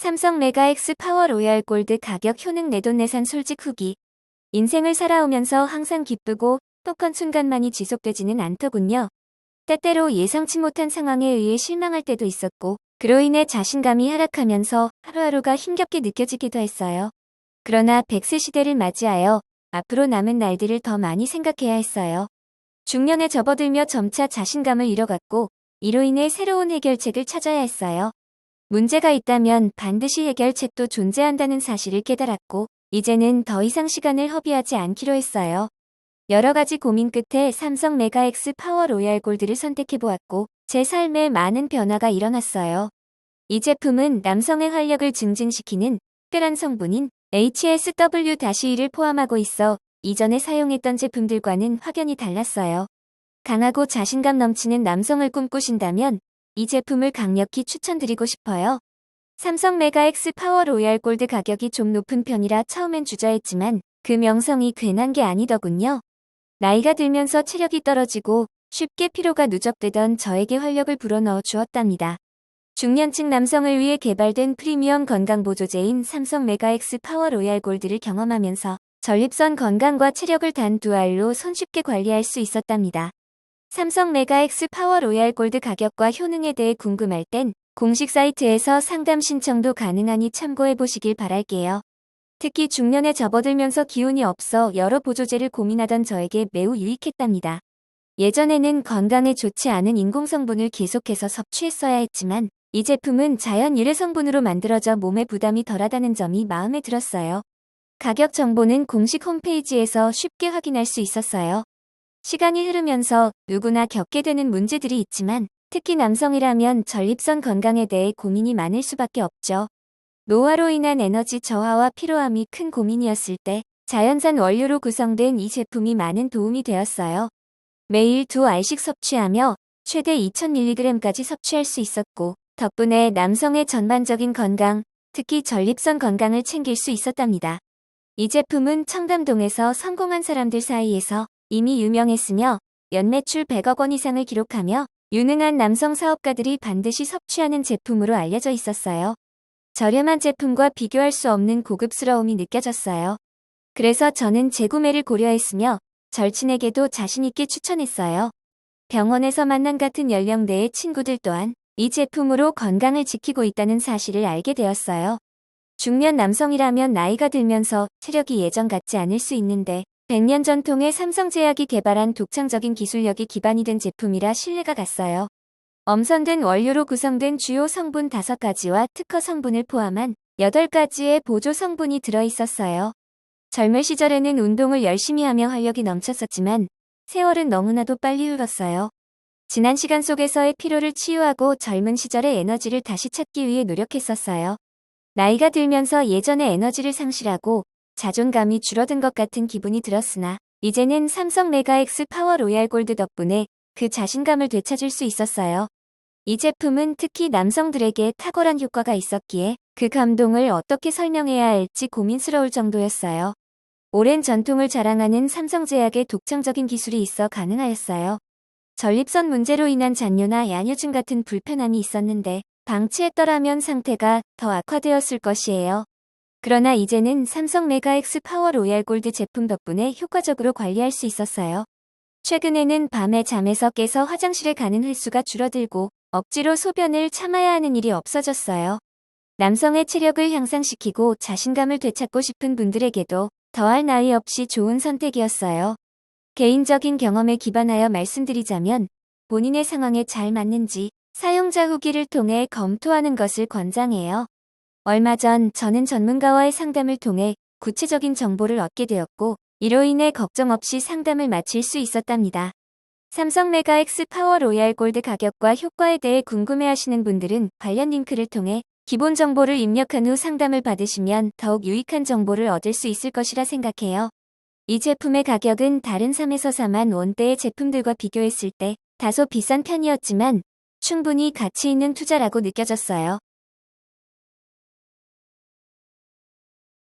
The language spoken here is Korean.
삼성 메가엑스 파워 로얄 골드 가격 효능 내돈내산 솔직 후기. 인생을 살아오면서 항상 기쁘고 행복한 순간만이 지속되지는 않더군요. 때때로 예상치 못한 상황에 의해 실망할 때도 있었고, 그로 인해 자신감이 하락하면서 하루하루가 힘겹게 느껴지기도 했어요. 그러나 100세 시대를 맞이하여 앞으로 남은 날들을 더 많이 생각해야 했어요. 중년에 접어들며 점차 자신감을 잃어갔고, 이로 인해 새로운 해결책을 찾아야 했어요. 문제가 있다면 반드시 해결책도 존재한다는 사실을 깨달았고, 이제는 더 이상 시간을 허비하지 않기로 했어요. 여러 가지 고민 끝에 삼성 메가엑스 파워 로얄 골드를 선택해보았고, 제 삶에 많은 변화가 일어났어요. 이 제품은 남성의 활력을 증진시키는 특별한 성분인 HSW-2를 포함하고 있어 이전에 사용했던 제품들과는 확연히 달랐어요. 강하고 자신감 넘치는 남성을 꿈꾸신다면 이 제품을 강력히 추천드리고 싶어요. 삼성 메가엑스 파워 로얄 골드 가격이 좀 높은 편이라 처음엔 주저했지만 그 명성이 괜한 게 아니더군요. 나이가 들면서 체력이 떨어지고 쉽게 피로가 누적되던 저에게 활력을 불어넣어 주었답니다. 중년층 남성을 위해 개발된 프리미엄 건강보조제인 삼성 메가엑스 파워 로얄 골드를 경험하면서 전립선 건강과 체력을 단 두 알로 손쉽게 관리할 수 있었답니다. 삼성 메가엑스 파워 로얄 골드 가격과 효능에 대해 궁금할 땐 공식 사이트에서 상담 신청도 가능하니 참고해 보시길 바랄게요. 특히 중년에 접어들면서 기운이 없어 여러 보조제를 고민하던 저에게 매우 유익했답니다. 예전에는 건강에 좋지 않은 인공성분을 계속해서 섭취했어야 했지만 이 제품은 자연 유래 성분으로 만들어져 몸에 부담이 덜하다는 점이 마음에 들었어요. 가격 정보는 공식 홈페이지에서 쉽게 확인할 수 있었어요. 시간이 흐르면서 누구나 겪게 되는 문제들이 있지만 특히 남성이라면 전립선 건강에 대해 고민이 많을 수밖에 없죠. 노화로 인한 에너지 저하와 피로함이 큰 고민이었을 때 자연산 원료로 구성된 이 제품이 많은 도움이 되었어요. 매일 두 알씩 섭취하며 최대 2000mg까지 섭취할 수 있었고 덕분에 남성의 전반적인 건강, 특히 전립선 건강을 챙길 수 있었답니다. 이 제품은 청담동에서 성공한 사람들 사이에서 이미 유명했으며 연매출 100억 원 이상을 기록하며 유능한 남성 사업가들이 반드시 섭취하는 제품으로 알려져 있었어요. 저렴한 제품과 비교할 수 없는 고급스러움이 느껴졌어요. 그래서 저는 재구매를 고려했으며 절친에게도 자신있게 추천했어요. 병원에서 만난 같은 연령대의 친구들 또한 이 제품으로 건강을 지키고 있다는 사실을 알게 되었어요. 중년 남성이라면 나이가 들면서 체력이 예전 같지 않을 수 있는데 100년 전통의 삼성제약이 개발한 독창적인 기술력이 기반이 된 제품이라 신뢰가 갔어요. 엄선된 원료로 구성된 주요 성분 5가지와 특허 성분을 포함한 8가지의 보조 성분이 들어있었어요. 젊은 시절에는 운동을 열심히 하며 활력이 넘쳤었지만 세월은 너무나도 빨리 흘렀어요. 지난 시간 속에서의 피로를 치유하고 젊은 시절의 에너지를 다시 찾기 위해 노력했었어요. 나이가 들면서 예전의 에너지를 상실하고 자존감이 줄어든 것 같은 기분이 들었으나 이제는 삼성 메가엑스 파워 로얄 골드 덕분에 그 자신감을 되찾을 수 있었어요. 이 제품은 특히 남성들에게 탁월한 효과가 있었기에 그 감동을 어떻게 설명해야 할지 고민스러울 정도였어요. 오랜 전통을 자랑하는 삼성제약의 독창적인 기술이 있어 가능하였어요. 전립선 문제로 인한 잔뇨나 야뇨증 같은 불편함이 있었는데 방치했더라면 상태가 더 악화되었을 것이에요. 그러나 이제는 삼성 메가엑스 파워 로얄 골드 제품 덕분에 효과적으로 관리할 수 있었어요. 최근에는 밤에 잠에서 깨서 화장실에 가는 횟수가 줄어들고 억지로 소변을 참아야 하는 일이 없어졌어요. 남성의 체력을 향상시키고 자신감을 되찾고 싶은 분들에게도 더할 나위 없이 좋은 선택이었어요. 개인적인 경험에 기반하여 말씀드리자면 본인의 상황에 잘 맞는지 사용자 후기를 통해 검토하는 것을 권장해요. 얼마 전 저는 전문가와의 상담을 통해 구체적인 정보를 얻게 되었고 이로 인해 걱정 없이 상담을 마칠 수 있었답니다. 삼성 메가엑스 파워 로얄 골드 가격과 효과에 대해 궁금해하시는 분들은 관련 링크를 통해 기본 정보를 입력한 후 상담을 받으시면 더욱 유익한 정보를 얻을 수 있을 것이라 생각해요. 이 제품의 가격은 다른 3에서 4만 원대의 제품들과 비교했을 때 다소 비싼 편이었지만 충분히 가치 있는 투자라고 느껴졌어요.